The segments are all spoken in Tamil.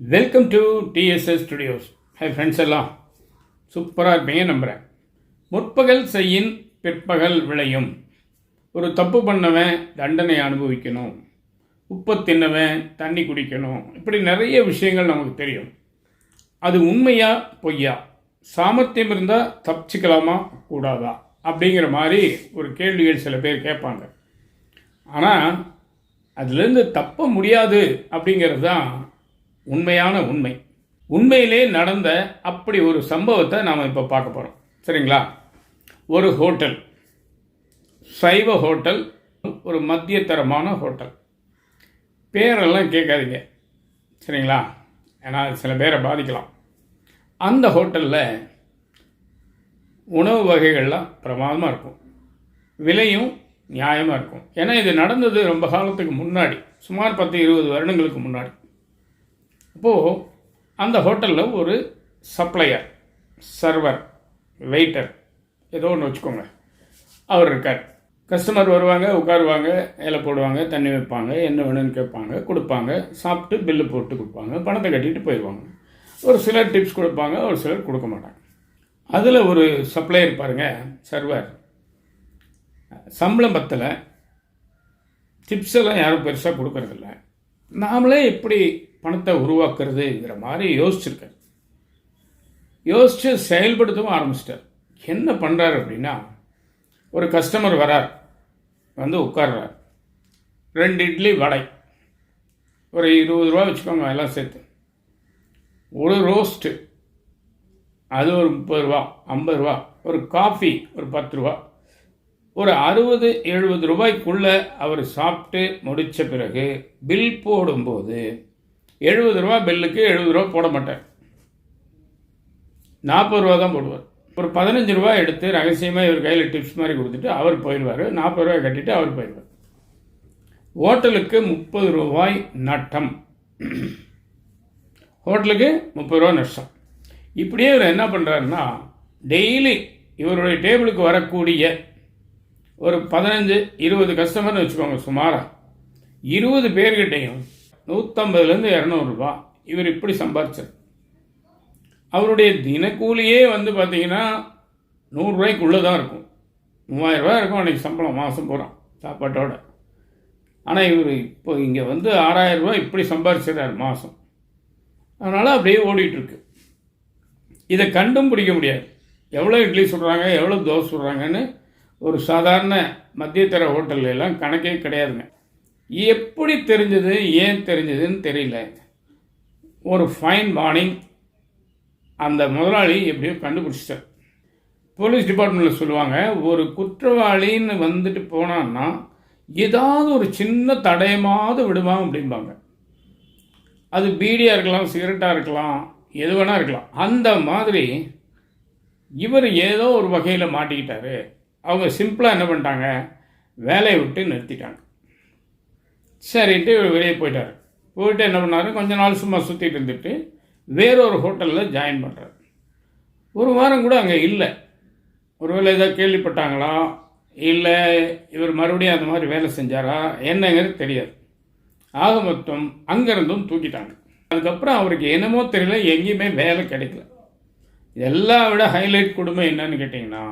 Welcome to DSS studios hi friends எல்லாம். சூப்பராக இருப்பீங்க நம்புகிறேன் முற்பகல் செய்யின் பிற்பகல் விளையும். ஒரு தப்பு பண்ணவன் தண்டனை அனுபவிக்கணும். உப்பு தின்னவன் தண்ணி குடிக்கணும். இப்படி நிறைய விஷயங்கள் நமக்கு தெரியும். அது உண்மையா பொய்யா? சாமர்த்தியம் இருந்தால் தப்பிச்சுக்கலாமா கூடாதா? அப்படிங்கிற மாதிரி ஒரு கேள்விகள் சில பேர் கேட்பாங்க. ஆனால் அதுலேருந்து தப்ப முடியாது அப்படிங்கிறது தான் உண்மையான உண்மை. உண்மையிலே நடந்த அப்படி ஒரு சம்பவத்தை நாம் இப்போ பார்க்க போகிறோம் சரிங்களா? ஒரு ஹோட்டல் சைவ ஹோட்டல் ஒரு மத்தியத்தரமான ஹோட்டல் பேரெல்லாம் கேட்காதீங்க. சரிங்களா? ஏன்னா அது சில பேரை பாதிக்கலாம். அந்த ஹோட்டலில் உணவு வகைகள்லாம் பிரமாதமாக இருக்கும். விலையும் நியாயமாக இருக்கும். ஏன்னா இது நடந்தது ரொம்ப காலத்துக்கு முன்னாடி. சுமார் பத்து இருபது வருடங்களுக்கு முன்னாடி. இப்போது அந்த ஹோட்டலில் ஒரு சப்ளையர் சர்வர் வெயிட்டர் ஏதோ ஒன்று வச்சுக்கோங்க. அவர் இருக்கார். கஸ்டமர் வருவாங்க உட்காருவாங்க இலை போடுவாங்க தண்ணி வைப்பாங்க என்ன வேணும்னு கேட்பாங்க கொடுப்பாங்க சாப்பிட்டு பில்லு போட்டு கொடுப்பாங்க பணத்தை கட்டிட்டு போயிடுவாங்க. ஒரு சிலர் டிப்ஸ் கொடுப்பாங்க ஒரு சிலர் கொடுக்க மாட்டாங்க. அதில் ஒரு சப்ளையர் பாருங்கள் சர்வர். சம்பளம் பத்தில். டிப்ஸ் எல்லாம் யாரும் பெருசாக கொடுக்கறதில்ல. நாமளே எப்படி பணத்தை உருவாக்குறதுங்கிற மாதிரி யோசிச்சிருக்கார். யோசித்து செயல்படுத்தவும் ஆரம்பிச்சிட்டார். என்ன பண்ணுறாரு அப்படின்னா ஒரு கஸ்டமர் வரார். வந்து உட்கார்றார். ரெண்டு இட்லி வடை. ஒரு இருபது ரூபா வச்சுக்கோங்க எல்லாம் சேர்த்து. ஒரு ரோஸ்ட்டு அது ஒரு முப்பது ரூபா ஐம்பது ரூபா. ஒரு காஃபி ஒரு பத்து ரூபா. ஒரு அறுபது எழுபது ரூபாய்க்குள்ளே அவர் சாப்பிட்டு முடித்த பிறகு பில் போடும்போது எழுபது ரூபா பில்லுக்கு எழுபது ரூபா போட மாட்டார். நாற்பது ரூபா தான் போடுவார். ஒரு பதினஞ்சு ரூபா எடுத்து ரகசியமாக இவர் கையில் டிப்ஸ் மாதிரி கொடுத்துட்டு அவர் போயிடுவார். நாற்பது ரூபாய் கட்டிட்டு அவர் போயிடுவார். ஹோட்டலுக்கு முப்பது ரூபாய் நட்டம். ஹோட்டலுக்கு முப்பது ரூபா நஷ்டம். இப்படியே இவர் என்ன பண்ணுறாருன்னா டெய்லி இவருடைய டேபிளுக்கு வரக்கூடிய ஒரு பதினஞ்சு இருபது கஸ்டமர்னு வச்சுக்கோங்க சுமாராக இருபது பேர்கிட்டையும் நூற்றம்பதுலேருந்து இரநூறுபா. இவர் இப்படி சம்பாரிச்சார். அவருடைய தினக்கூலியே வந்து பார்த்தீங்கன்னா நூறுரூவாய்க்குள்ளே தான் இருக்கும். மூவாயிரரூபா இருக்கும் அன்றைக்கி சம்பளம் மாதம் போகிறான் சாப்பாட்டோட. ஆனால் இவர் இப்போ இங்கே வந்து ஆறாயிரரூபா இப்படி சம்பாரிச்சிடார் மாதம் அதனால் அப்படியே ஓடிட்டுருக்கு. இதை கண்டும் பிடிக்க முடியாது. எவ்வளோ இட்லி சுடுறாங்க எவ்வளோ தோசை சுடுறாங்கன்னு ஒரு சாதாரண மத்தியதர ஹோட்டல்லாம் கணக்கே கிடையாதுங்க. எப்படி தெரிஞ்சது ஏன் தெரிஞ்சதுன்னு தெரியல. ஒரு ஃபைன் மார்னிங் அந்த முதலாளி எப்படியோ கண்டுபிடிச்சிட்டார். போலீஸ் டிபார்ட்மெண்ட்டில் சொல்லுவாங்க ஒரு குற்றவாளின்னு வந்துட்டு போனான்னா ஏதாவது ஒரு சின்ன தடயமாவது விடுவான் அப்படிம்பாங்க. அது பீடியாக இருக்கலாம் சிகரெட்டாக இருக்கலாம் எது வேணால் இருக்கலாம். அந்த மாதிரி இவர் ஏதோ ஒரு வகையில் மாட்டிக்கிட்டாரு. அவங்க சிம்பிளாக என்ன பண்ணிட்டாங்க வேலையை விட்டு நிறுத்திட்டாங்க. சரின்ட்டு இவர் வெளியே போயிட்டார். போயிட்டு என்ன பண்ணார்? கொஞ்ச நாள் சும்மா சுற்றிட்டு இருந்துட்டு வேறொரு ஹோட்டலில் ஜாயின் பண்ணுறார் ஒரு வாரம் கூட அங்கே இல்லை. ஒருவேளை ஏதாவது கேள்விப்பட்டாங்களா? இல்லை இவர் மறுபடியும் அந்த மாதிரி வேலை செஞ்சாரா? என்னங்கிறது தெரியாது. ஆக மொத்தம் அங்கேருந்தும் தூக்கிட்டாங்க. அதுக்கப்புறம் அவருக்கு என்னமோ தெரியல எங்கேயுமே வேலை கிடைக்கல. இதெல்லாம் விட ஹைலைட் கொடுமை என்னன்னு கேட்டிங்கன்னா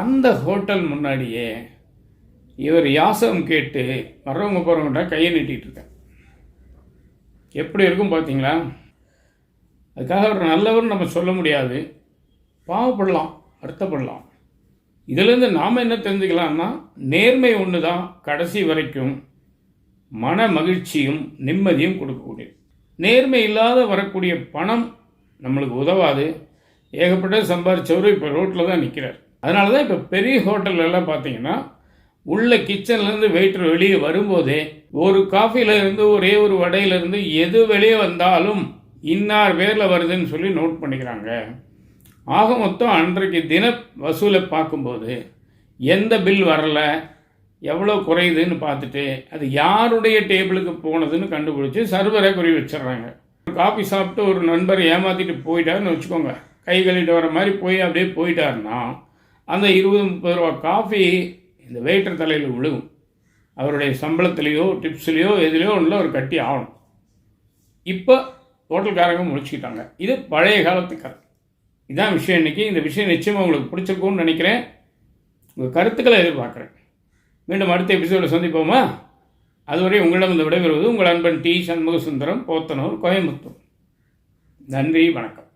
அந்த ஹோட்டல் முன்னாடியே இவர் யாசகம் கேட்டு வர்றவங்க போகிறவங்கிட்ட கையை நீட்டிகிட்டு இருக்கார். எப்படி இருக்கும் பார்த்தீங்களா? அதுக்காக அவர் நல்லவர் நம்ம சொல்ல முடியாது. பாவப்படலாம் வருத்தப்படலாம். இதிலேருந்து நாம் என்ன தெரிஞ்சுக்கலாம்னா நேர்மை ஒன்று தான் கடைசி வரைக்கும் மன மகிழ்ச்சியும் நிம்மதியும் கொடுக்கக்கூடியது. நேர்மை இல்லாத வரக்கூடிய பணம் நம்மளுக்கு உதவாது. ஏகப்பட்ட சம்பாரிச்சவர் இப்போ ரோட்டில் தான் நிற்கிறார் அதனால தான் இப்போ பெரிய ஹோட்டல்லாம் பார்த்தீங்கன்னா உள்ள கிச்சன்லேருந்து வெயிட்டர் வெளியே வரும்போதே ஒரு காஃபியிலேருந்து ஒரே ஒரு வடையிலேருந்து எது வெளியே வந்தாலும் இன்னார் பேரில் வருதுன்னு சொல்லி நோட் பண்ணிக்கிறாங்க. ஆக மொத்தம் அன்றைக்கு தின வசூலை பார்க்கும்போது எந்த பில் வரல எவ்வளோ குறையுதுன்னு பார்த்துட்டு அது யாருடைய டேபிளுக்கு போனதுன்னு கண்டுபிடிச்சி சர்வரை குறி வச்சிடுறாங்க. ஒரு காஃபி சாப்பிட்டு ஒரு நண்பர் ஏமாற்றிட்டு போயிட்டாருன்னு வச்சுக்கோங்க. கை கழுவிட்டு வர மாதிரி போய் அப்படியே போயிட்டாருன்னா அந்த இருபது முப்பது ரூபா காஃபி இந்த வெயிட்டர் தலையில் விழுகும். அவருடைய சம்பளத்திலேயோ டிப்ஸ்லேயோ எதுலேயோ ஒன்றில் ஒரு கட்டி ஆகணும். இப்போ ஹோட்டல்காரங்க முடிச்சுக்கிட்டாங்க இது பழைய காலத்து கதை. இதான் விஷயம் இன்றைக்கி இந்த விஷயம் நிச்சயமாக உங்களுக்கு பிடிச்சிருக்கும்னு நினைக்கிறேன். உங்கள் கருத்துக்களை எதிர்பார்க்குறேன். மீண்டும் அடுத்த எபிசோடில் சந்திப்போமா? அதுவரை உங்களிடம் இந்த விடைபெறுவது உங்கள் அன்பன் டி சண்முக சுந்தரம் போத்தனூர் கோயம்புத்தூர். நன்றி வணக்கம்.